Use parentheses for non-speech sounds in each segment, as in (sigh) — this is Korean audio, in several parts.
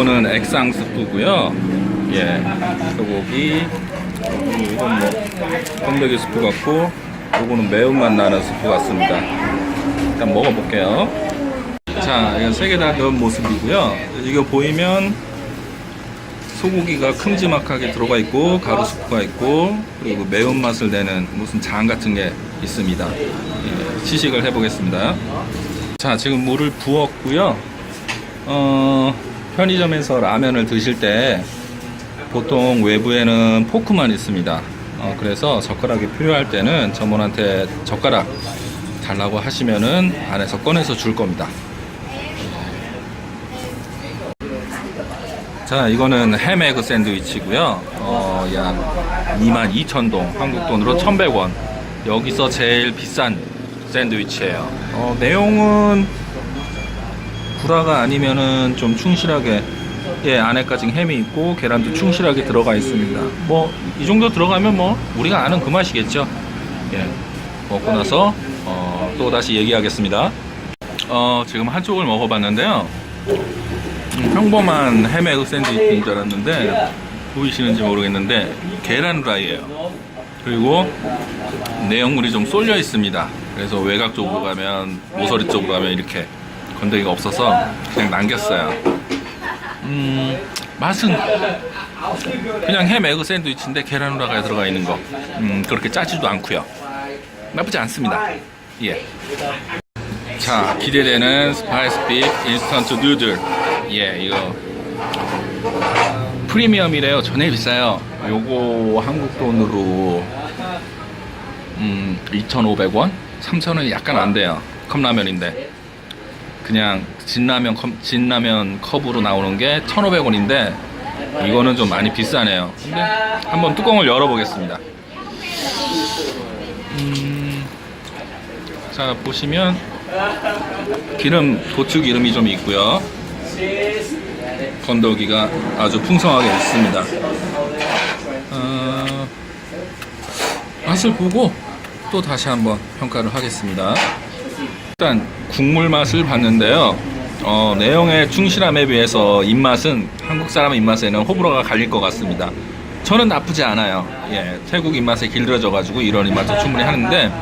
요거는 액상 스프고요. 예, 소고기. 이건 뭐 건더기 스프 같고, 요거는 매운맛 나는 스프 같습니다. 일단 먹어볼게요. 자, 이건 세개 다 넣은 모습이고요. 이거 보이면 소고기가 큼지막하게 들어가 있고 가루 스프가 있고 그리고 매운맛을 내는 무슨 장 같은 게 있습니다. 예, 시식을 해보겠습니다. 자, 지금 물을 부었고요. 어, 편의점에서 라면을 드실 때 보통 외부에는 포크만 있습니다. 어, 그래서 젓가락이 필요할 때는 점원한테 젓가락 달라고 하시면은 안에서 꺼내서 줄 겁니다. 자, 이거는 햄에그 샌드위치고요. 어, 약 22,000동, 한국 돈으로 1,100원. 여기서 제일 비싼 샌드위치예요. 어, 내용은 구라가 아니면은 좀 충실하게 예, 안에까지 햄이 있고 계란도 충실하게 들어가 있습니다. 뭐 이 정도 들어가면 뭐 우리가 아는 그 맛이겠죠. 예. 먹고 나서 어, 또 다시 얘기하겠습니다. 어, 지금 한쪽을 먹어봤는데요. 음, 평범한 햄에그 샌드위치인 줄 알았는데 보이시는지 모르겠는데 계란 후라이예요. 그리고 내용물이 좀 쏠려 있습니다. 그래서 외곽 쪽으로 가면 모서리 쪽으로 가면 이렇게 건더기가 없어서 그냥 남겼어요. 음, 맛은 그냥 햄 에그 샌드위치인데 계란 후라이가 들어가 있는 거. 음, 그렇게 짜지도 않고요. 나쁘지 않습니다. 예. 자, 기대되는 스파이스 빅 인스턴트 누들. 예, 이거 프리미엄이래요. 전에 비싸요. 요거 한국 돈으로 음, 2,500원? 3,000원이 약간 안 돼요. 컵라면인데. 그냥 진라면 컵, 진라면 컵으로 나오는 게 1,500원인데 이거는 좀 많이 비싸네요. 근데 한번 뚜껑을 열어보겠습니다. 음, 자, 보시면 기름, 고추 기름이 좀 있고요. 건더기가 아주 풍성하게 있습니다. 어, 맛을 보고 또 다시 한번 평가를 하겠습니다. 일단 국물 맛을 봤는데요. 어, 내용의 충실함에 비해서 입맛은 한국 사람 입맛에는 호불호가 갈릴 것 같습니다. 저는 나쁘지 않아요. 예, 태국 입맛에 길들여져 가지고 이런 입맛도 충분히 하는데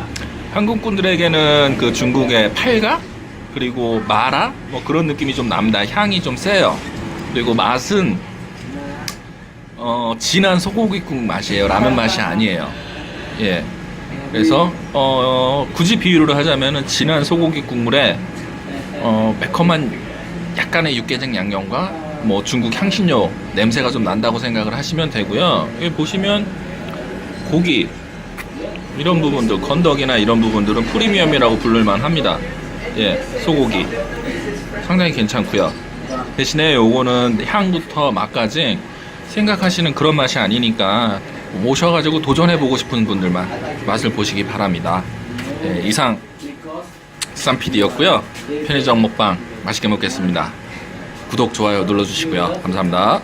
한국 분들에게는 그 중국의 팔가 그리고 마라 뭐 그런 느낌이 좀 납니다. 향이 좀 세요. 그리고 맛은 어, 진한 소고기국 맛이에요. 라면 맛이 아니에요. 예. 그래서 어, 굳이 비유를 하자면은 진한 소고기 국물에 어, 매콤한 약간의 육개장 양념과 뭐 중국 향신료 냄새가 좀 난다고 생각을 하시면 되고요. 여기 보시면 고기 이런 부분들 건더기나 이런 부분들은 프리미엄이라고 부를만 합니다. 예, 소고기 상당히 괜찮고요. 대신에 요거는 향부터 맛까지 생각하시는 그런 맛이 아니니까 오셔가지고 도전해보고 싶은 분들만 맛을 보시기 바랍니다. 예, 이상 쌈PD였고요. 편의점 먹방 맛있게 먹겠습니다. 구독, 좋아요 눌러주시고요. 감사합니다.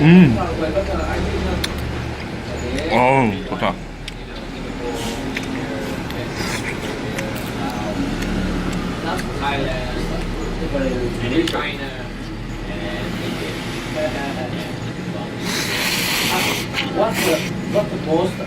음. 어우, 좋다. Thailand and China and India. what's the what's the most uh,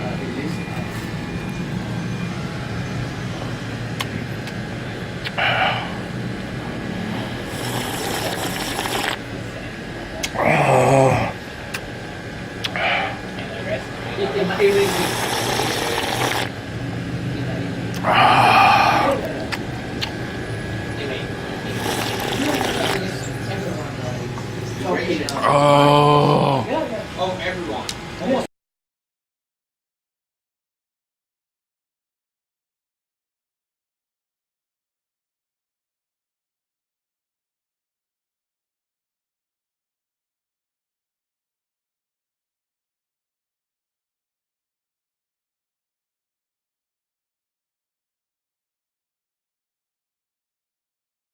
(sighs) (sighs) (sighs) 아, oh. oh, everyone.